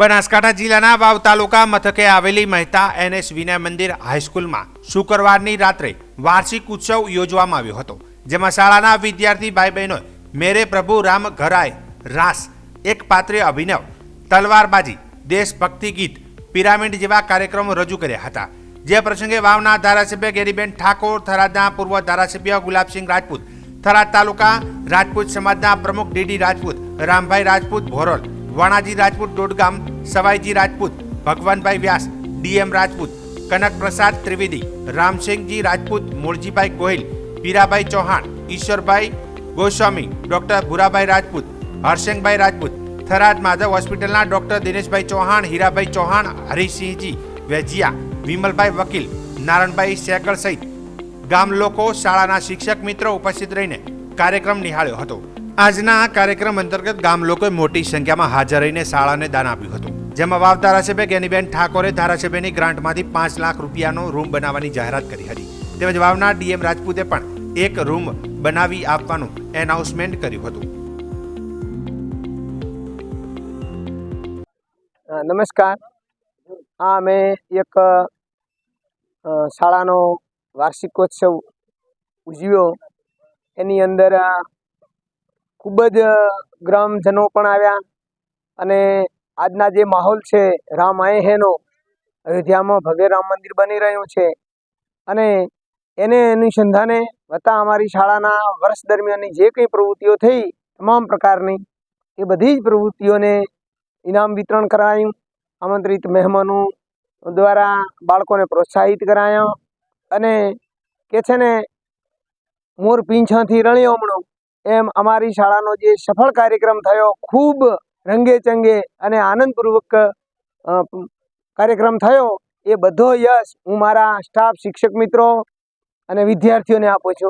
બનાસકાંઠા જિલ્લાના વાવ તાલુકા મથકે આવેલી મહેતા એનએસ વિનય મંદિર હાઈસ્કૂલમાં શુક્રવારની રાત્રે વાર્ષિક ઉત્સવ યોજવામાં આવ્યો હતો, જેમાં શાળાના વિદ્યાર્થી ભાઈ બહેનોએ મેરે પ્રભુ રામ ઘરાય, રાસ, એક પાત્રીય અભિનવ, તલવારબાજી, દેશભક્તિ ગીત, પિરામિડ જેવા કાર્યક્રમો રજૂ કર્યા હતા. જે પ્રસંગે વાવના ધારાસભ્ય ગેરીબેન ઠાકોર, થરાદના પૂર્વ ધારાસભ્ય ગુલાબસિંહ રાજપૂત, થરાદ તાલુકા રાજપૂત સમાજના પ્રમુખ DD Rajput, Rambhai Rajput, Bhoral Vanaji Rajput Dodgam Savaiji Rajput, Bhagwanbhai Vyas, DM Rajput, Kanak Prasad Trivedi, Ramsinhji Rajput, Mooljibhai Gohil Pirabhai Chauhan, Ishwarbhai Goswami, doctor Bhurabhai Rajput, Harsinhbhai Rajput, Tharad Madhav હોસ્પિટલના doctor Dineshbhai Chauhan, Hirabhai Chauhan, Harisinhji Vejiya, Vimalbhai Vakil, Naranbhai સેકળ સહિત ગામ લોકો, શાળાના શિક્ષક મિત્રો ઉપસ્થિત રહીને કાર્યક્રમ નિહાળ્યો હતો. આજના આ કાર્યક્રમ અંતર્ગત ગામ લોકોએ મોટી સંખ્યામાં હાજર રહીને શાળાને દાન આપ્યું હતું. જેમાં વાવ ધારાસભ્ય ગેનીબેન ઠાકોરે ધારાસભ્યની ગ્રાન્ટમાંથી પાંચ લાખ રૂપિયાનો રૂમ બનાવવાની જાહેરાત કરી હતી. તેમજ વાવના ડીએમ રાજપૂતે પણ એક રૂમ બનાવી આપવાનું એનાઉન્સમેન્ટ કર્યું હતું. નમસ્કાર. આ અમે એક શાળાનો વાર્ષિકોત્સવ ઉજવ્યો. એની અંદર ખૂબ જ ગ્રામજનો પણ આવ્યા અને આજના જે માહોલ છે, રામ આએ હેનો અયોધ્યામાં ભવ્ય રામ મંદિર બની રહ્યું છે. અને એને અનુસંધાને વત્તા અમારી શાળાના વર્ષ દરમિયાનની જે કંઈ પ્રવૃત્તિઓ થઈ, તમામ પ્રકારની, એ બધી જ પ્રવૃત્તિઓને ઇનામ વિતરણ કરાયું. આમંત્રિત મહેમાનો દ્વારા બાળકોને પ્રોત્સાહિત કરાયા અને કે છે ને, મોર પીંછાથી હમણો એમ અમારી શાળાનો જે સફળ કાર્યક્રમ થયો, ખૂબ રંગે ચંગે અને આનંદપૂર્વક કાર્યક્રમ થયો, એ બધો યશ હું મારા સ્ટાફ શિક્ષક મિત્રો અને વિદ્યાર્થીઓને આપું છું.